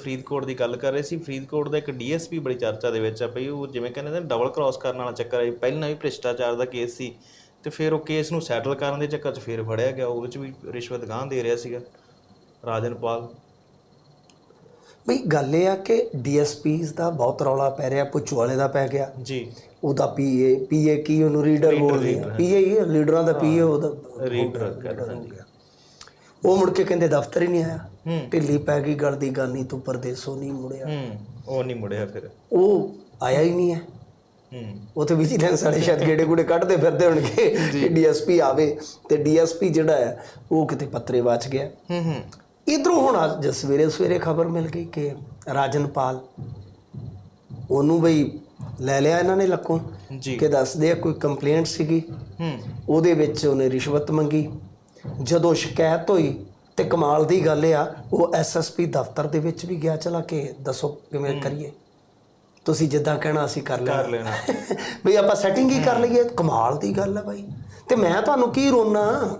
ਫਰੀਦਕੋਟ ਦੀ ਗੱਲ ਕਰ ਰਹੇ ਸੀ। ਫਰੀਦਕੋਟ ਦਾ ਇੱਕ ਡੀਐਸਪੀ ਬੜੀ ਚਰਚਾ ਦੇ ਵਿੱਚ ਆ ਪਈ ਉਹ ਜਿਵੇਂ ਕਹਿੰਦੇ ਨੇ ਡਬਲ ਕ੍ਰਾਸ ਕਰਨ ਵਾਲਾ ਚੱਕਰ ਹੈ ਪਹਿਲਾਂ ਵੀ ਭ੍ਰਿਸ਼ਟਾਚਾਰ ਦਾ ਕੇਸ ਸੀ ਤੇ ਫਿਰ ਉਹ ਕੇਸ ਨੂੰ ਸੈਟਲ ਕਰਨ ਦੇ ਚੱਕਰ 'ਚ ਫਿਰ ਫੜਿਆ ਗਿਆ। ਉਹਦੇ 'ਚ ਵੀ ਰਿਸ਼ਵਤ ਗਾਂ ਦੇ ਰਿਹਾ ਸੀਗਾ ਰਾਜਨਪਾਲ। ਬਈ ਗੱਲ ਇਹ ਆ ਕਿ ਡੀਐਸਪੀਸ ਦਾ ਬਹੁਤ ਰੌਲਾ ਪੈ ਰਿਹਾ ਪੁੱਛੂ ਵਾਲੇ ਦਾ ਪੈ ਗਿਆ। ਜੀ। ਉਹਦਾ ਪੀਏ ਪੀਏ ਕੀ ਉਹਨੂੰ ਰੀਡਰ ਬੋਲਦੇ ਆ। ਪੀਏ ਹੀ ਲੀਡਰਾਂ ਦਾ ਪੀਏ ਉਹਦਾ। ਰੀਡਰ ਕਹਿੰਦੇ ਉਹ ਮੁੜ ਕੇ ਕਹਿੰਦੇ ਦਫ਼ਤਰ ਹੀ ਨਹੀਂ ਆਇਆ। ਢਿੱਲੀ ਪੈ ਗਈ ਗੱਲ ਦੀ ਗਾਨੀ ਤੂੰ ਪਰਦੇਸੋਂ ਨਹੀਂ ਮੁੜਿਆ। ਉਹ ਨਹੀਂ ਮੁੜਿਆ ਫਿਰ। ਉਹ ਆਇਆ ਹੀ ਨਹੀਂ ਹੈ। ਹੂੰ। ਉਥੇ ਵਿਜੀਲੈਂਸ ਵਾਲੇ ਸ਼ਾਇਦ ਗੇੜੇ ਗੂੜੇ ਕੱਢਦੇ ਫਿਰਦੇ ਹੋਣਗੇ। ਕਿ ਡੀਐਸਪੀ ਆਵੇ ਤੇ ਡੀਐਸਪੀ ਜਿਹੜਾ ਹੈ ਉਹ ਕਿਤੇ ਪੱਤਰੇ ਵਾਚ ਗਿਆ। ਹੂੰ ਹੂੰ। ਇਧਰੋਂ ਹੁਣ ਅੱਜ ਸਵੇਰੇ ਸਵੇਰੇ ਖਬਰ ਮਿਲ ਗਈ ਕਿ ਰਾਜਨਪਾਲ ਉਹਨੂੰ ਬਈ ਲੈ ਲਿਆ ਇਹਨਾਂ ਨੇ ਲੱਕੋਂ ਕਿ ਦੱਸਦੇ ਆ ਕੋਈ ਕੰਪਲੇਂਟ ਸੀਗੀ। ਹੂੰ। ਉਹਦੇ ਵਿੱਚ ਉਹਨੇ ਰਿਸ਼ਵਤ ਮੰਗੀ। ਜਦੋਂ ਸ਼ਿਕਾਇਤ ਹੋਈ ਤੇ ਕਮਾਲ ਦੀ ਗੱਲ ਆ ਉਹ ਐਸਐਸਪੀ ਦਫ਼ਤਰ ਦੇ ਵਿੱਚ ਵੀ ਗਿਆ ਚਲਾ ਕੇ ਦੱਸੋ ਕਿਵੇਂ ਕਰੀਏ? ਤੁਸੀਂ ਜਿੱਦਾਂ ਕਹਿਣਾ ਅਸੀਂ ਕਰ ਕਰ ਲੈਣਾ। ਲੈਣਾ। ਬਈ ਆਪਾਂ ਸੈਟਿੰਗ ਹੀ ਕਰ ਲਈਏ ਕਮਾਲ ਦੀ ਗੱਲ ਹੈ ਬਾਈ। ਤੇ ਮੈਂ ਤੁਹਾਨੂੰ ਕੀ ਰੋਣਾ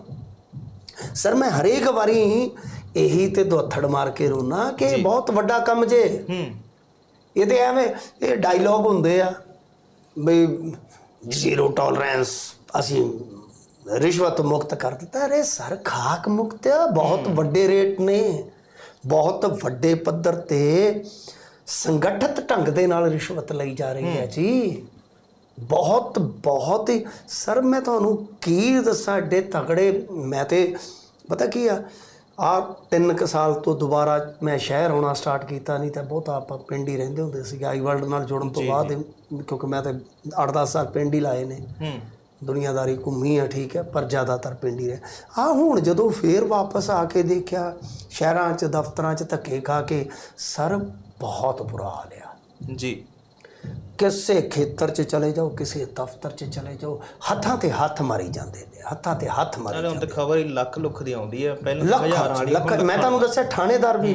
ਸਰ ਮੈਂ ਹਰੇਕ ਵਾਰੀ ਇਹੀ ਤੇ ਦੁੱਥੜ ਮਾਰ ਕੇ ਰੋਣਾ ਕਿ ਬਹੁਤ ਵੱਡਾ ਕੰਮ ਜੇ। ਹੂੰ। ਇਹ ਤੇ ਐਵੇਂ ਇਹ ਡਾਇਲੌਗ ਹੁੰਦੇ ਆ। ਬਈ ਜ਼ੀਰੋ ਟੋਲਰੈਂਸ ਅਸੀਂ ਰਿਸ਼ਵਤ ਮੁਕਤ ਕਰ ਦਿੱਤਾ। ਅਰੇ ਸਰ ਖਾਕ ਮੁਕਤ ਬਹੁਤ ਵੱਡੇ ਰੇਟ ਨੇ। ਬਹੁਤ ਵੱਡੇ ਪੱਧਰ ਤੇ ਸੰਗਠਿਤ ਢੰਗ ਦੇ ਨਾਲ ਰਿਸ਼ਵਤ ਲਈ ਜਾ ਰਹੀ ਹੈ ਜੀ। ਬਹੁਤ ਬਹੁਤ ਹੀ। ਸਰ ਮੈਂ ਤੁਹਾਨੂੰ ਕੀ ਦੱਸਾਂ ਏਡੇ ਤਗੜੇ ਮੈਂ ਤੇ ਪਤਾ ਕੀ ਆ? ਆ ਤਿੰਨ ਕੁ ਸਾਲ ਤੋਂ ਦੁਬਾਰਾ ਮੈਂ ਸ਼ਹਿਰ ਆਉਣਾ ਸਟਾਰਟ ਕੀਤਾ ਨਹੀਂ ਤਾਂ ਬਹੁਤਾ ਆਪਾਂ ਪਿੰਡ ਹੀ ਰਹਿੰਦੇ ਹੁੰਦੇ ਸੀ ਆਈ ਵਰਲਡ ਨਾਲ ਜੁੜਨ ਤੋਂ ਬਾਅਦ ਕਿਉਂਕਿ ਮੈਂ ਤੇ 8-10 ਸਾਲ ਪਿੰਡ ਹੀ ਲਾਏ ਨੇ। ਹੂੰ। ਦੁਨੀਆਦਾਰੀ ਘੁੰਮੀ ਆ ਠੀਕ ਹੈ ਪਰ ਜ਼ਿਆਦਾਤਰ ਪਿੰਡ ਹੀ ਰਹੇ। ਆ ਹੁਣ ਜਦੋਂ ਫੇਰ ਵਾਪਸ ਆ ਕੇ ਦੇਖਿਆ ਸ਼ਹਿਰਾਂ 'ਚ ਦਫ਼ਤਰਾਂ 'ਚ ਧੱਕੇ ਖਾ ਕੇ ਸਰ ਬਹੁਤ ਬੁਰਾ ਹਾਲ ਆ। ਜੀ। ਕਿਸੇ ਖੇਤਰ 'ਚ ਚਲੇ ਜਾਓ ਕਿਸੇ ਦਫ਼ਤਰ 'ਚ ਚਲੇ ਜਾਓ ਹੱਥਾਂ ਤੇ ਹੱਥ ਮਾਰੀ ਜਾਂਦੇ ਨੇ ਹੱਥਾਂ ਤੇ ਹੱਥ ਮਾਰੀ ਨਾਲੇ ਹੁਣ ਤੇ ਖਬਰ ਹੀ ਲੱਖ ਲੁੱਖ ਦੀ ਆਉਂਦੀ ਹੈ ਪਹਿਲਾਂ ਲੱਖਾਂ ਹਜ਼ਾਰਾਂ ਵਾਲੀ ਲੱਖਾਂ 'ਚ। ਮੈਂ ਤੁਹਾਨੂੰ ਦੱਸਿਆ ਥਾਣੇਦਾਰ ਵੀ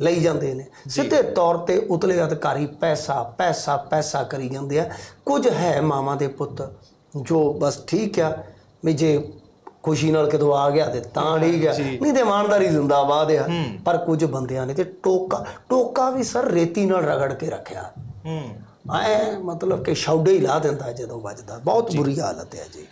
ਲਈ ਜਾਂਦੇ ਨੇ। ਸਿੱਧੇ ਤੌਰ ਤੇ ਉਤਲੇ ਅਧਿਕਾਰੀ ਪੈਸਾ ਪੈਸਾ ਪੈਸਾ ਕਰੀ ਜਾਂਦੇ ਆ। ਕੁਝ ਹੈ ਮਾਵਾਂ ਦੇ ਪੁੱਤ ਜੋ ਬਸ ਠੀਕ ਆ ਵੀ ਜੇ ਖੁਸ਼ੀ ਨਾਲ ਕਿਦੋਂ ਆ ਗਿਆ ਤੇ ਤਾਂ ਠੀਕ ਆ। ਨਹੀਂ ਤੇ ਇਮਾਨਦਾਰੀ ਜ਼ਿੰਦਾਬਾਦ ਆ। ਪਰ ਕੁਝ ਬੰਦਿਆਂ ਨੇ ਤੇ ਟੋਕਾ ਟੋਕਾ ਵੀ ਸਰ ਰੇਤੀ ਨਾਲ ਰਗੜ ਕੇ ਰੱਖਿਆ। ਹੂੰ। ਐ ਮਤਲਬ ਕਿ ਸ਼ੌਡੇ ਹੀ ਲਾ ਦਿੰਦਾ ਜਦੋਂ ਵੱਜਦਾ। ਬਹੁਤ ਬੁਰੀ ਹਾਲਤ ਹੈ ਜੀ।